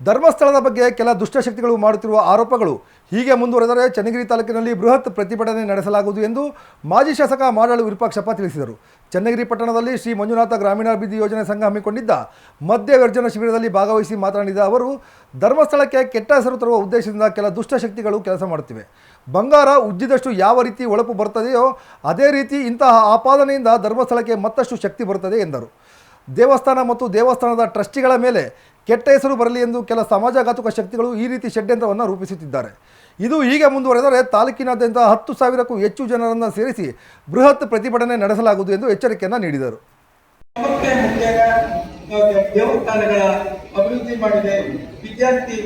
ಧರ್ಮಸ್ಥಳದ ಬಗ್ಗೆ ಕೆಲ ದುಷ್ಟಶಕ್ತಿಗಳು ಮಾಡುತ್ತಿರುವ ಆರೋಪಗಳು ಹೀಗೆ ಮುಂದುವರೆದರೆ ಚನ್ನಗಿರಿ ತಾಲೂಕಿನಲ್ಲಿ ಬೃಹತ್ ಪ್ರತಿಭಟನೆ ನಡೆಸಲಾಗುವುದು ಎಂದು ಮಾಜಿ ಶಾಸಕ ಮಾಡಾಳು ವಿರೂಪಾಕ್ಷಪ್ಪ ತಿಳಿಸಿದರು. ಚನ್ನಗಿರಿ ಪಟ್ಟಣದಲ್ಲಿ ಶ್ರೀ ಮಂಜುನಾಥ ಗ್ರಾಮೀಣಾಭಿವೃದ್ಧಿ ಯೋಜನೆ ಸಂಘ ಹಮ್ಮಿಕೊಂಡಿದ್ದ ಮದ್ಯ ವಿರ್ಜನ ಶಿಬಿರದಲ್ಲಿ ಭಾಗವಹಿಸಿ ಮಾತನಾಡಿದ ಅವರು, ಧರ್ಮಸ್ಥಳಕ್ಕೆ ಕೆಟ್ಟ ಹೆಸರು ತರುವ ಉದ್ದೇಶದಿಂದ ಕೆಲ ದುಷ್ಟಶಕ್ತಿಗಳು ಕೆಲಸ ಮಾಡುತ್ತಿವೆ. ಬಂಗಾರ ಉಜ್ಜಿದಷ್ಟು ಯಾವ ರೀತಿ ಒಳಪು ಬರುತ್ತದೆಯೋ ಅದೇ ರೀತಿ ಇಂತಹ ಆಪಾದನೆಯಿಂದ ಧರ್ಮಸ್ಥಳಕ್ಕೆ ಮತ್ತಷ್ಟು ಶಕ್ತಿ ಬರುತ್ತದೆ ಎಂದರು. ದೇವಸ್ಥಾನ ಮತ್ತು ದೇವಸ್ಥಾನದ ಟ್ರಸ್ಟಿಗಳ ಮೇಲೆ ಕೆಟ್ಟ ಹೆಸರು ಬರಲಿ ಎಂದು ಕೆಲ ಸಮಾಜಘಾತುಕ ಶಕ್ತಿಗಳು ಈ ರೀತಿ ಷಡ್ಯಂತ್ರವನ್ನು ರೂಪಿಸುತ್ತಿದ್ದಾರೆ. ಇದು ಹೀಗೆ ಮುಂದುವರೆದರೆ ತಾಲೂಕಿನಾದ್ಯಂತ ಹತ್ತು ಸಾವಿರಕ್ಕೂ ಹೆಚ್ಚು ಜನರನ್ನು ಸೇರಿಸಿ ಬೃಹತ್ ಪ್ರತಿಭಟನೆ ನಡೆಸಲಾಗುವುದು ಎಂದು ಎಚ್ಚರಿಕೆಯನ್ನು ನೀಡಿದರು. ದೇವಸ್ಥಾನಗಳ ಅಭಿವೃದ್ಧಿ ಮಾಡಿದೆ. ವಿದ್ಯಾರ್ಥಿ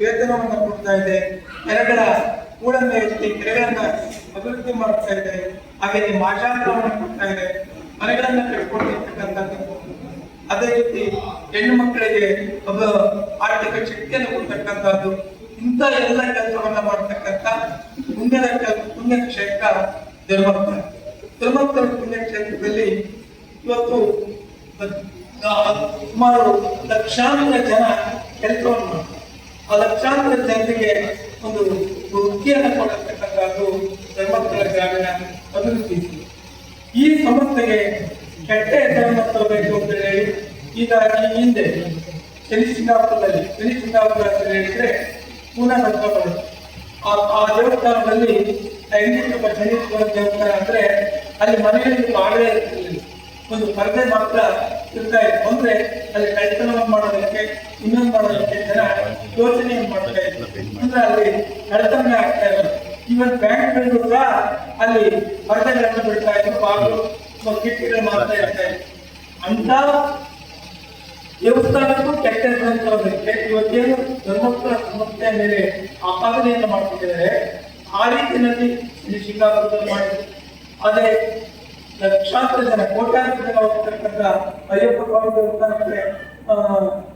ವೇತನವನ್ನು ಕೊಡ್ತಾ ಇದೆ. ಕೆರೆಗಳ ಕೂಡನ್ನು ಎತ್ತಿ ಕೆರೆಗಳನ್ನ ಅಭಿವೃದ್ಧಿ ಮಾಡ್ತಾ ಇದೆ. ಹಾಗೆ ಮಾಶಾಂತರವನ್ನು ಕೊಡ್ತಾ ಇದೆ. ಮನೆಗಳನ್ನ ಕಟ್ಕೊಂಡಿರ್ತಕ್ಕಂಥದ್ದು. ಅದೇ ರೀತಿ ಹೆಣ್ಣು ಮಕ್ಕಳಿಗೆ ಒಬ್ಬ ಆರ್ಥಿಕ ಶಕ್ತಿಯನ್ನು ಕೊಡ್ತಕ್ಕಂಥದ್ದು, ಇಂಥ ಎಲ್ಲ ಕೆಲಸವನ್ನ ಮಾಡ್ತಕ್ಕಂಥ ಪುಣ್ಯದ ಪುಣ್ಯಕ್ಷೇತ್ರ ಪುಣ್ಯ ಕ್ಷೇತ್ರ ಧರ್ಮಸ್ಥಳ ಧರ್ಮಸ್ಥಳ ಪುಣ್ಯ ಕ್ಷೇತ್ರದಲ್ಲಿ ಇವತ್ತು ಸುಮಾರು ಲಕ್ಷಾಂತರ ಜನ ಕೆಲಸವನ್ನು ಮಾಡ್ತಾರೆ. ಆ ಲಕ್ಷಾಂತರ ಜನರಿಗೆ ಒಂದು ವೃತ್ತಿಯನ್ನು ಕೊಡತಕ್ಕಂಥದ್ದು ಧರ್ಮಸ್ಥಳ ಗ್ರಾಮೀಣ ಅಭಿವೃದ್ಧಿ. ಈ ಸಂಸ್ಥೆಗೆ ಕೆಟ್ಟ ಹೆಸರನ್ನು ತರಬೇಕು ಅಂತ ಹೇಳಿ ಈ ಹಿಂದೆ ಶನಿ ಸಿಂಗಾಪುರದಲ್ಲಿ ಶನಿ ಸಿಂಗಾಪುರ ಅಂತ ಹೇಳಿದ್ರೆ ಪೂರ್ಣ ಸಂಕಲ್ಪಗಳು ಆ ಆ ದೇವಸ್ಥಾನದಲ್ಲಿ ಹೆಂಗಿತ್ತಪ್ಪ ಶನಿ ದೇವಸ್ಥಾನ ಅಂದ್ರೆ ಅಲ್ಲಿ ಮನೆಯಲ್ಲಿ ಬಾಳೆ ಇರ್ತಿರ್ಲಿಲ್ಲ. ಒಂದು ಪರದೆ ಮಾತ್ರ ಇರ್ತಾ ಇತ್ತು. ಅಂದ್ರೆ ಅಲ್ಲಿ ಕಳ್ತನವನ್ನು ಮಾಡೋದಕ್ಕೆ, ಇನ್ನೊಂದು ಮಾಡೋದಕ್ಕೆ ಜನ ಯೋಚನೆಯನ್ನು ಮಾಡ್ತಾ ಇದ್ರು. ಅಂದ್ರೆ ಅಲ್ಲಿ ಕಳ್ತನ ಆಗ್ತಾ ಇಲ್ಲ ಇವನ್ ಬ್ಯಾಂಕ್ಗಳು ಸಹ ಅಲ್ಲಿ ಪರದೆಗಳನ್ನು ಬಿಡ್ತಾ ಇದ್ರು. ಬಾಗಿಲು ಕಿಟ್ಟಿಗಳು ಮಾಡ್ತಾ ಇರ್ತಾ ಇದ್ರು ಅಂತ ದೇವಸ್ಥಾನಕ್ಕೂ ಕೆಟ್ಟ ಇವತ್ತೇನು ಧರ್ಮಸ್ಥಳ ಸಂಸ್ಥೆಯ ಮೇಲೆ ಆಪಾದನೆಯನ್ನು ಮಾಡ್ತಿದ್ದಾರೆ. ಆ ರೀತಿಯಲ್ಲಿ ಇಲ್ಲಿ ಶಿಕಾಗೋದಲ್ಲಿ ಮಾಡಿದ್ರು. ಅದೇ ಲಕ್ಷಾಂತರ ಜನ ಕೋಟ್ಯಾಂತರ ಜನ ಹೋಗ್ತಕ್ಕಂಥ ಅಯ್ಯಪ್ಪ ಸ್ವಾಮಿ ದೇವಸ್ಥಾನಕ್ಕೆ ಆ,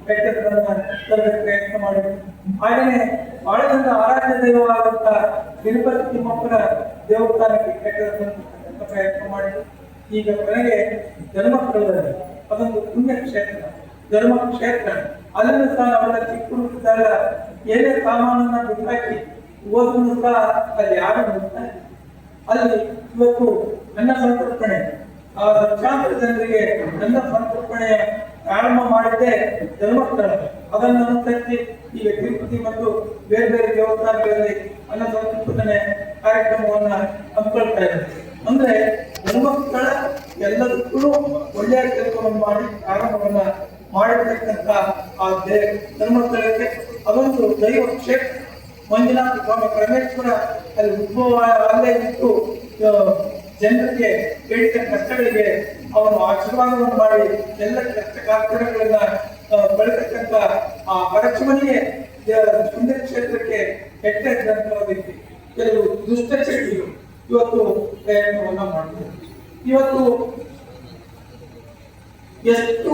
ಕೆಟ್ಟ ಹೆಸರನ್ನ ತರಬೇಕು ಪ್ರಯತ್ನ ಮಾಡಿದ್ರು. ಹಾಗೆಯೇ ಬಹಳ ಜನ ಆರಾಧ್ಯ ದೈವವಾದಂಥ ತಿರುಪತಿ ತಿಮ್ಮಪ್ಪನ ದೇವಸ್ಥಾನಕ್ಕೆ ಕೆಟ್ಟ ಹೆಸರನ್ನು ಪ್ರಯತ್ನ ಮಾಡಿದ್ರು. ಈಗ ಕೊನೆಗೆ ಜನ್ಮಸ್ಥಳದಲ್ಲಿ ಅದೊಂದು ಪುಣ್ಯ ಕ್ಷೇತ್ರ ಧರ್ಮ ಕ್ಷೇತ್ರ ಅಲ್ಲೂ ಸಹ ಅವರ ಚಿಕ್ಕ ಎಲ್ಲ ಏನೇ ಸಾಮಾನನ್ನ ಬಿಟ್ಟಾಕಿ ಓದನ್ನು ಸಹ ಅಲ್ಲಿ ಯಾರು ನೋಡ್ತಾರೆ ಅಲ್ಲಿ ಇವತ್ತು ನನ್ನ ಸಂತರ್ಪಣೆ ಆ ಲಕ್ಷಾಂತರ ಜನರಿಗೆ ನನ್ನ ಸಂತರ್ಪಣೆ ಪ್ರಾರಂಭ ಮಾಡಿದ್ದೆ ಧರ್ಮಸ್ಥಳ. ಅದನ್ನು ಅನುಸರಿಸಿ ಈಗ ತಿರುಪತಿ ಮತ್ತು ಬೇರೆ ಬೇರೆ ದೇವಸ್ಥಾನಗಳಲ್ಲಿ ಅನ್ನ ಸಂತರ್ಪಣೆ ಕಾರ್ಯಕ್ರಮವನ್ನ ಹಮ್ಮಿಕೊಳ್ತಾ ಇದೆ ಅಂದ್ರೆ ಧರ್ಮಸ್ಥಳ ಎಲ್ಲದಕ್ಕೂ ಒಳ್ಳೆಯ ಕೆಲಸವನ್ನು ಮಾಡಿ ಪ್ರಾರಂಭವನ್ನ ಮಾಡಿರ್ತಕ್ಕಂಥ ಆ ಧರ್ಮಸ್ಥಳಕ್ಕೆ ಅದೊಂದು ದೈವ ಕ್ಷೇತ್ರ, ಮಂಜುನಾಥ ಸ್ವಾಮಿ ಪರಮೇಶ್ವರ ಅಲ್ಲಿ ಉದ್ಭವ ಅಲ್ಲೇ ಜನರಿಗೆ ಬೇಡಿದ ಕಷ್ಟಗಳಿಗೆ ಅವನು ಆಶೀರ್ವಾದವನ್ನು ಮಾಡಿ ಎಲ್ಲ ಕಷ್ಟ ಕಾರ್ಪಣ್ಯಗಳನ್ನ ಬೆಳತಕ್ಕಂಥ ಆ ಪರಚಮನಿಗೆ ಸುಂದರ ಕ್ಷೇತ್ರಕ್ಕೆ ಕೆಟ್ಟ ಹೆಸರಂತೋದಕ್ಕೆ ಕೆಲವು ದುಷ್ಟ ಶಕ್ತಿಗಳು ಇವತ್ತು ಪ್ರಯತ್ನವನ್ನ ಮಾಡ್ತಾರೆ ಇವತ್ತು ಎಷ್ಟು